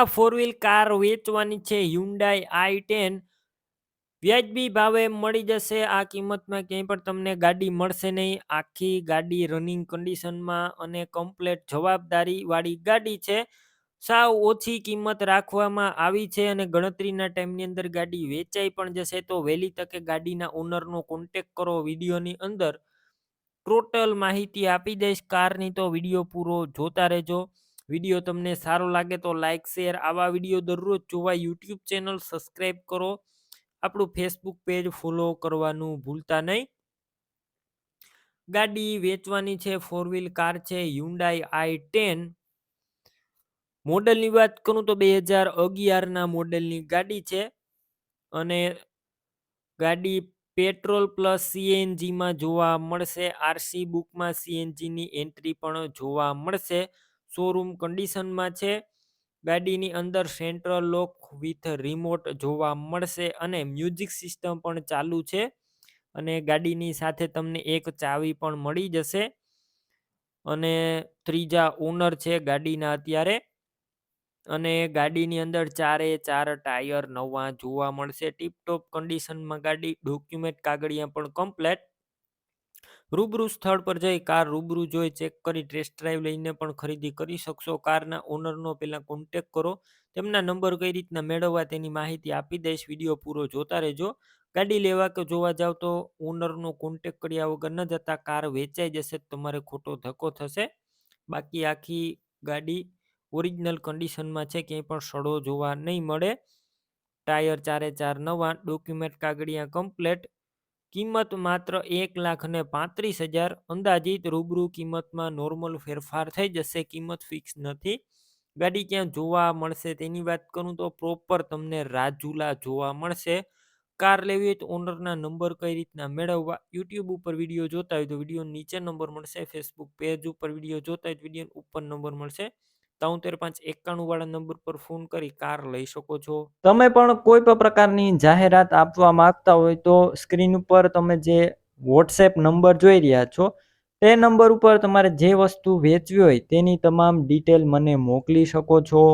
આ four wheel car વેચવાની છે. હ્યુન્ડાઈ આઈ ટેન વ્યાજબી ભાવે મળી જશે. આ કિંમતમાં ક્યાંય પણ તમને ગાડી મળશે નહીં. આખી ગાડી રનિંગ કન્ડિશનમાં અને કમ્પ્લેટ જવાબદારી વાળી ગાડી છે. સાવ ઓછી કિંમત રાખવામાં આવી છે અને ગણતરીના ટાઈમની અંદર ગાડી વેચાઈ પણ જશે તો વહેલી તકે ગાડીના ઓનરનો કોન્ટેક કરો વિડીયોની અંદર. ટોટલ માહિતી આપી દઈશ. કારની તો વીડિયો પૂરો જોતા રહેજો. વીડિયો તમને સારો લાગે તો લાઇક શેર આવા વીડિયો દરરોજ જોવા યુટ્યુબ ચેનલ સબસ્ક્રાઈબ કરો. આપણું ફેસબુક પેજ ફોલો કરવાનું ભૂલતા નહીં. ગાડી વેચવાની છે ફોર વ્હીલ કાર છે હ્યુન્ડાઈ આઈ ટેન મોડલની વાત કરું તો બે હજાર અગિયારના મોડલની ગાડી છે અને ગાડી પેટ્રોલ પ્લસ સીએનજીમાં જોવા મળશે. આરસી બુકમાં સીએનજીની એન્ટ્રી પણ જોવા મળશે. શોરૂમ કન્ડિશનમાં છે. ગાડીની અંદર સેન્ટ્રલ લોક વિથ રિમોટ જોવા મળશે અને મ્યુઝિક સિસ્ટમ પણ ચાલુ છે. અને ગાડીની સાથે તમને એક ચાવી પણ મળી જશે. અને ત્રીજા ઓનર છે ગાડીના અત્યારે. અને ગાડીની અંદર ચારે ચાર ટાયર નવા જોવા મળશે. ટીપટોપ કન્ડિશનમાં ગાડી ડોક્યુમેન્ટ કાગળિયા પણ કમ્પ્લેટ રૂબરૂ સ્થળ પર જઈ કાર રૂબરૂ જોઈ ચેક કરી ટેસ્ટ ડ્રાઈવ લઈને પણ ખરીદી કરી શકશો. કારના ઓનરનો પહેલાં કોન્ટેક કરો. તેમના નંબર કઈ રીતના મેળવવા તેની માહિતી આપી દઈશ. વીડિયો પૂરો જોતા રહેજો. ગાડી લેવા કે જોવા જાવ તો ઓનરનો કોન્ટેક કર્યા વગર ન જતા કાર વેચાઈ જશે તમારે ખોટો ધક્કો થશે. બાકી આખી ગાડી ઓરિજિનલ કન્ડિશનમાં છે. ક્યાંય પણ સડો જોવા નહીં મળે. ટાયર ચારે ચાર નવા. ડોક્યુમેન્ટ કાગળિયા કમ્પ્લેટ કિંમત માત્ર એક લાખ અને પાંત્રીસ હજાર અંદાજિત રૂબરૂ કિંમતમાં નોર્મલ ફેરફાર થઈ જશે, કિંમત ફિક્સ નથી. ગાડી ક્યાં જોવા મળશે તેની વાત કરું તો પ્રોપર તમને રાજુલા જોવા મળશે. કાર લેવી હોય તો ઓનરના નંબર કઈ રીતના મેળવવા યુટ્યુબ ઉપર વીડિયો જોતા હોય તો વીડિયો નીચે નંબર મળશે ફેસબુક પેજ ઉપર વીડિયો જોતા હોય તો વીડિયો ઉપર નંબર મળશે. તોતેર પાંચ એકાણું વાળા નંબર પર ફોન કરી કાર લઈ શકો છો. તમે પણ કોઈ પણ પ્રકારની જાહેરાત આપવા માંગતા હોય તો સ્ક્રીન ઉપર તમે જે વોટ્સએપ નંબર જોઈ રહ્યા છો, તે નંબર ઉપર તમારે જે વસ્તુ વેચવી હોય તેની તમામ ડિટેલ મને મોકલી શકો છો.